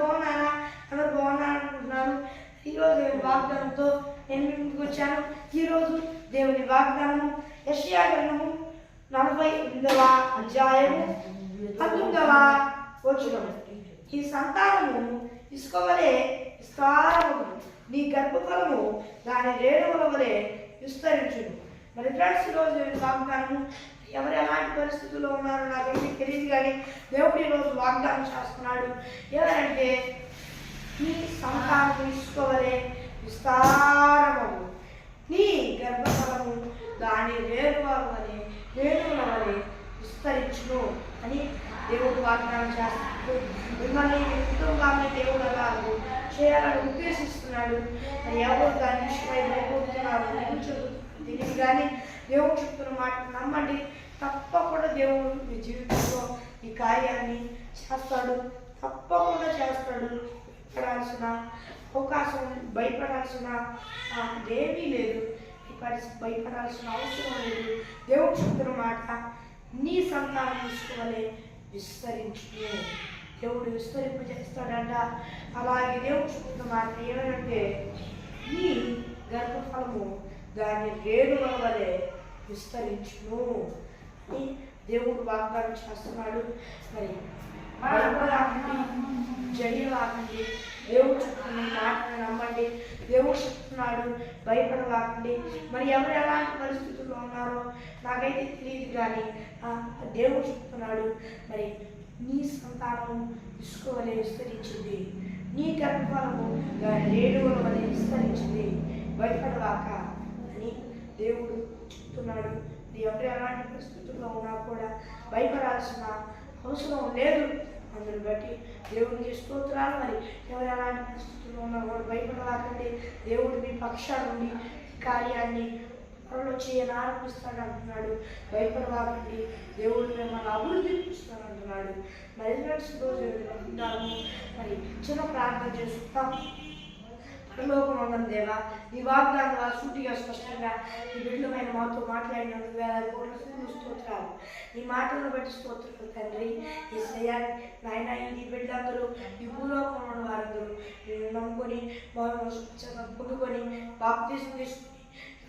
బాగున్నారా? ఎవరు బాగున్నారా అనుకుంటున్నాను. ఈరోజు వాగ్దానంతో నేను మీ ముందుకు వచ్చాను. ఈరోజు దేవుని వాగ్దానము యెషయా గ్రంథము నలభై ఎనిమిదవ అధ్యాయము పంతొమ్మిదవ వచనం. ఈ సంతానము ఇసుకోవలే విస్తారము నీ గర్భఫలము దాని రేణువుల వలె విస్తరించును. మరి ఫ్రెండ్స్ ఈరోజు వాగ్దానము ఎవరు ఎలాంటి పరిస్థితుల్లో ఉన్నారో నాకైతే తెలియదు కానీ దేవుడు ఈరోజు వాగ్దానం చేస్తున్నాడు. ఎవరంటే నీ సంతానం తీసుకోవలే విస్తారము నీ గర్భఫలము దాని వేరువాల అని వేణువుల వలె విస్తరించును అని దేవుడు వాగ్దానం చేస్తున్నాడు. మిమ్మల్ని కుటుంబాన్ని దేవుడు అలాగూ చేయాలని ఉద్దేశిస్తున్నాడు. ఎవరు దాని విషయమై భయపడుతున్నారు? నిలుచుడు తెలియదు కానీ దేవుడు చెప్తున్న మాట నమ్మండి. తప్పకుండా దేవుడు మీ జీవితంలో ఈ కార్యాన్ని చేస్తాడు. తప్పకుండా చేస్తాడు. భయపడాల్సిన అవకాశం భయపడాల్సిన ఏమీ లేదు. భయపడాల్సిన అవసరం లేదు. దేవుడు చెప్తున్న మాట నీ సంతానం తీసుకోవాలి విస్తరించు దేవుడు విస్తరింపు చేస్తాడంట అలాగే దేవుడు చెప్తున్న మాట ఏమంటే నీ గర్భఫలము దాన్ని రేణుల వలె విస్తరించును దేవుడు వాగ్దానం చేస్తున్నాడు. మరి జడియవాకండి దేవుడు చెప్తున్న మాటను నమ్మండి. దేవుడు చెప్తున్నాడు భయపడవాకండి. మరి ఎవరు ఎలాంటి పరిస్థితుల్లో ఉన్నారో నాకైతే తెలియదు కానీ దేవుడు చెప్తున్నాడు మరి నీ సంతానం ఇసుకోవలే విస్తరించింది. నీ గర్భఫలము రేణువుల వలె విస్తరించింది. భయపడవాక అని దేవుడు చెప్తున్నాడు. నీ ఎవరు ఎలాంటి పరిస్థితుల్లో ఉన్నా కూడా భయపడాల్సిన అవసరం లేదు. అందుని బట్టి దేవునికి స్తోత్రాలు. మరి ఎవరు ఎలాంటి పరిస్థితుల్లో ఉన్నా కూడా భయపడవాకండి దేవుడు మీ పక్షాన్ని కార్యాన్ని త్వరలో చేయని ఆరంభిస్తాడు అంటున్నాడు భయపడవాకండి దేవుడు మిమ్మల్ని అభివృద్ధి చూస్తాడు అంటున్నాడు మరి రోజు ఉంటాము మరి చిన్న ప్రార్థన చేసుకుంటాం పరలోకం ఉన్నది దేవా నీ వాగ్దానం సూటిగా స్పష్టంగా ఈ బిడ్డమైన మాతో మాట్లాడినందుకు వేలాది కోట్ల స్తోత్రాలు. ఈ మాటలను బట్టి స్తోత్రాలు తండ్రి. ఈ సయాన్ని నాయన ఈ బిడ్డలందరూ ఈ భూలోకంలో వారందరూ నమ్ముకొని బాగా పొందుకొని బాప్తీసం తీసుకుని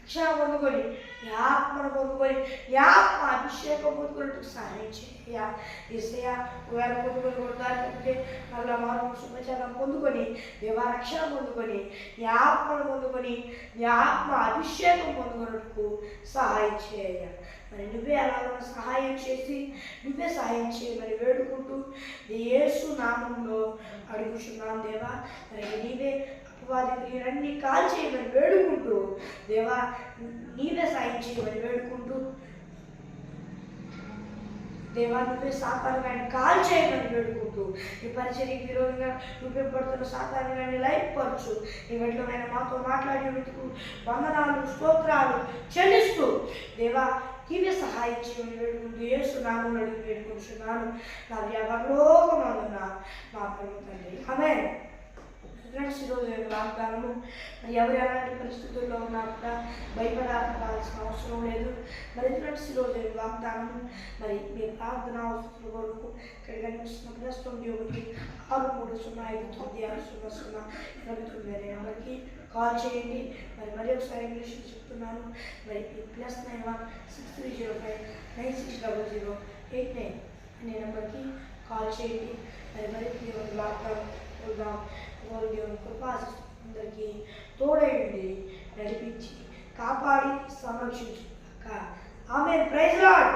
రక్షణ పొందుకొని నీ ఆత్మను పొందుకొని నీ ఆత్మ అభిషేకం పొందుకున్నట్టు సహాయం చేయ ఏసయ్య వేళ పొందుకొని కొడతారంటే మళ్ళీ మనం శుభచారం పొందుకొని దేవా రక్షణ పొందుకొని నీ ఆత్మను పొందుకొని నీ ఆత్మ అభిషేకం పొందుకున్నట్టు సహాయం చేయ మరి నువ్వే అలా సహాయం చేసి నువ్వే సహాయం చేయమని వేడుకుంటూ నీ యేసు నామంలో అడుగుచున్నాను దేవా మరి నీవే వారి క్రియలన్నీ కాల్ చేయమని వేడుకుంటూ దేవా నీవే సాయం చేయమని వేడుకుంటూ దేవా నువ్వే సాతాను కాల్ చేయమని వేడుకుంటూ ఈ పరిచర్యకి విరోధంగా నువ్వే పడుతున్న సాతాను కానీ లైఫ్ పరచు నీ వెంటనే మాతో మాట్లాడేందుకు వందనాలు స్తోత్రాలు చెల్లిస్తూ దేవా నీవే సహాయం చేయమని వేడుకుంటూ ఏసు నామం అడిగి వేడుకుంటున్నాను నా వ్యాపారంలోకమందున మా ప్రభుత్వం ఆమె ఫ్రెండ్స్ ఈరోజు నేను వాగ్దానము. మరి ఎవరు ఎలాంటి పరిస్థితుల్లో ఉన్నా కూడా భయపడాల్సిన అవసరం లేదు. మరి ఫ్రెండ్స్ ఈరోజు నేను వాగ్దానము మరి మీ ప్రార్థన అవసరం కొరకు ఇక్కడ కనిపిస్తున్న ప్లస్ తొమ్మిది ఒకటి ఆరు మూడు సున్నా ఐదు తొమ్మిది ఆరు సున్నా సున్నా ఇరవై తొమ్మిది అనే నెంబర్కి కాల్ చేయండి. మరి మరి ఒకసారి ఇంగ్లీష్ చెప్తున్నాను. మరి plus nine one six three zero five nine six double zero eight nine అనే నెంబర్కి కాల్ చేయండి. మరి మరి దేవుని వాగ్దానం చూద్దాం. వారు దేవుని కృపా అందరికీ తోడైండి నడిపించి కాపాడి సంరక్షించుక ఆమె ప్రైజ్ లాడ్